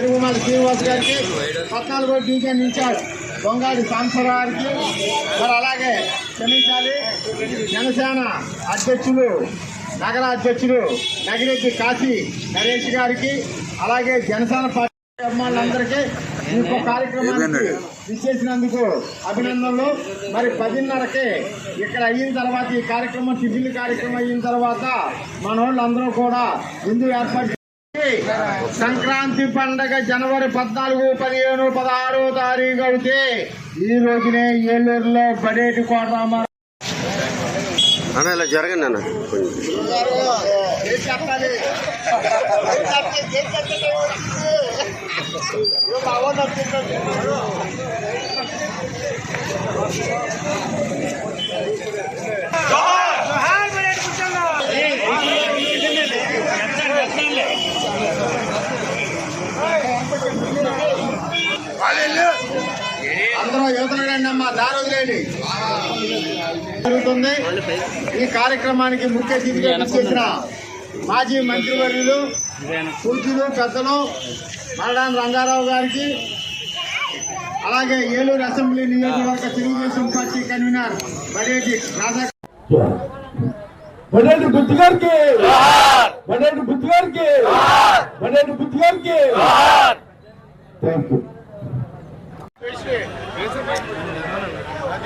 పెరుగుమల శ్రీనివాస్ గారికి పద్నాలుగో division incharge బొంగాడి సాంసర్ గారికి. మరి అలాగే క్షమించాలి. జనసేన అధ్యక్షులు నగర అధ్యక్షులు నగిరెడ్డి కాశీ నరేష్ గారికి అలాగే జనసేన పార్టీ అభిమానులందరికీ ఈ యొక్క కార్యక్రమానికి విచ్చేసినందుకు అభినందనలు. మరి పదిన్నరకే ఇక్కడ అయిన తర్వాత ఈ కార్యక్రమం టిఫిన్ కార్యక్రమం అయిన తర్వాత మన వాళ్ళందరూ కూడా ముందు ఏర్పాటు సంక్రాంతి పండగ జనవరి పద్నాలుగు పదిహేను పదహారో తారీఖు అయితే ఈ రోజునే ఏలూరులో బడేటి కోట అన్న ఇలా జరగండి అన్న చెప్పాలి? అందరూ యువతలండి అమ్మా దారి వదిలేయండి జరుగుతుంది. ఈ కార్యక్రమానికి ముఖ్య అతిథిగా చేసిన మాజీ మంత్రివర్యులు పూజలు పెద్దలు మరడాన్ రంగారావు గారికి అలాగే ఏలూరు అసెంబ్లీ నియోజకవర్గ తెలుగుదేశం పార్టీ కన్వీనర్ బడేటి రాధా బడేటి బుద్ధి గారికి. బడేటి బుద్ధి గారికి. బడేటి బుద్ధి గారికి. థ్యాంక్ యూ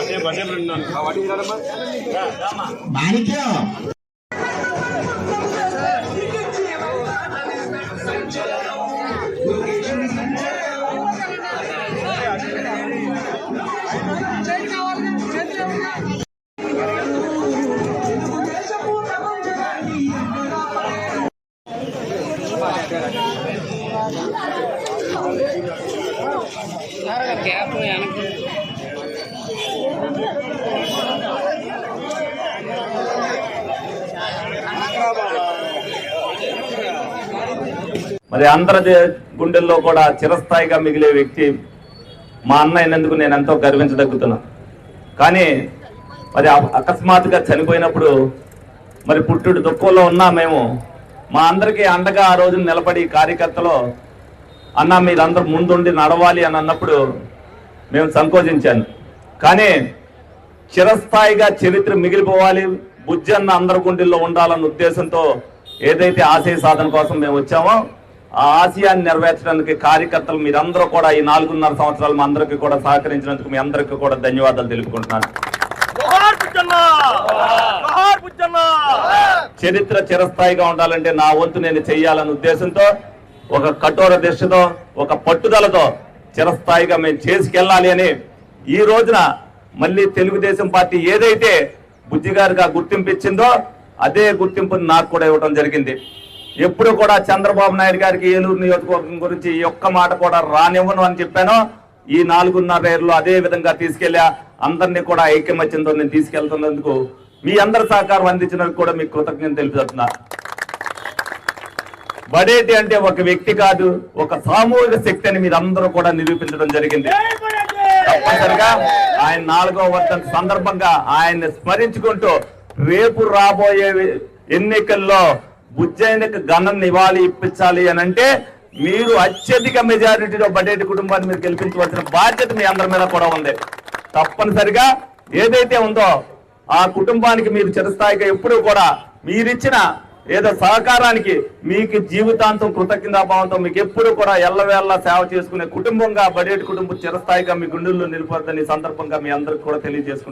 అదే బడ్జెట్ ఉన్నాను మరి అందరి గుండెల్లో కూడా చిరస్థాయిగా మిగిలే వ్యక్తి మా అన్న అయినందుకు నేను ఎంతో గర్వించదగ్గుతున్నా. కానీ మరి అకస్మాత్తుగా చనిపోయినప్పుడు మరి పుట్టుడు దుఃఖంలో ఉన్నా మేము మా అందరికీ అండగా ఆ రోజు నిలబడి కార్యకర్తలో అన్న మీరందరూ ముందుండి నడవాలి అని అన్నప్పుడు మేము సంకోచించాను కానీ చిరస్థాయిగా చరిత్ర మిగిలిపోవాలి బుజ్జన్న అందరి గుండెల్లో ఉండాలన్న ఉద్దేశంతో ఏదైతే ఆశయ సాధన కోసం మేము వచ్చామో ఆ ఆశయాన్ని నెరవేర్చడానికి కార్యకర్తలు మీరందరూ కూడా ఈ నాలుగున్నర సంవత్సరాలు మా అందరికీ కూడా సహకరించినందుకు మీ అందరికీ కూడా ధన్యవాదాలు తెలుపుకుంటున్నాను. చరిత్ర చిరస్థాయిగా ఉండాలంటే నా వంతు నేను చెయ్యాలన్న ఉద్దేశంతో ఒక కఠోర దిశతో ఒక పట్టుదలతో చిరస్థాయిగా మేము చేసుకెళ్ళాలి అని ఈ రోజున మళ్ళీ తెలుగుదేశం పార్టీ ఏదైతే బుజ్జి గారికి ఆ గుర్తింపు ఇచ్చిందో అదే గుర్తింపుని నాకు కూడా ఇవ్వడం జరిగింది. ఎప్పుడు కూడా చంద్రబాబు నాయుడు గారికి ఏలూరు నియోజకవర్గం గురించి ఒక్క మాట కూడా రానివ్వను అని చెప్పాను. ఈ నాలుగున్నర ఏళ్ళలో అదే విధంగా తీసుకెళ్ళా అందరినీ కూడా ఐక్యమత్యంతో నేను తీసుకెళ్తున్నందుకు మీ అందరి సహకారం అందించినందుకు కూడా మీకు కృతజ్ఞత తెలుపుతున్నా. బడేటి అంటే ఒక వ్యక్తి కాదు ఒక సామూహిక శక్తి అని మీరందరూ కూడా నిరూపించడం జరిగింది. తప్పనిసరిగా ఆయన నాలుగో వర్ధంతి సందర్భంగా ఆయన్ని స్మరించుకుంటూ రేపు రాబోయే ఎన్నికల్లో ఉజ్జయినికి ఘన నివాళి ఇప్పించాలి అని అంటే మీరు అత్యధిక మెజారిటీలో బడేటి కుటుంబాన్ని మీరు గెలిపించవలసిన బాధ్యత మీ అందరి మీద కూడా ఉంది. తప్పనిసరిగా ఏదైతే ఉందో ఆ కుటుంబానికి మీరు చిరస్థాయిగా ఎప్పుడూ కూడా మీరిచ్చిన ఏదో సహకారానికి మీకు జీవితాంతం కృతజ్ఞతాభావంతో మీకు ఎప్పుడు కూడా ఎల్లవేళ్ళ సేవ చేసుకునే కుటుంబంగా బడేటి కుటుంబం చిరస్థాయిగా మీ గుండెల్లో నిలిపోద్దని సందర్భంగా మీ అందరికి కూడా తెలియజేసుకుంటారు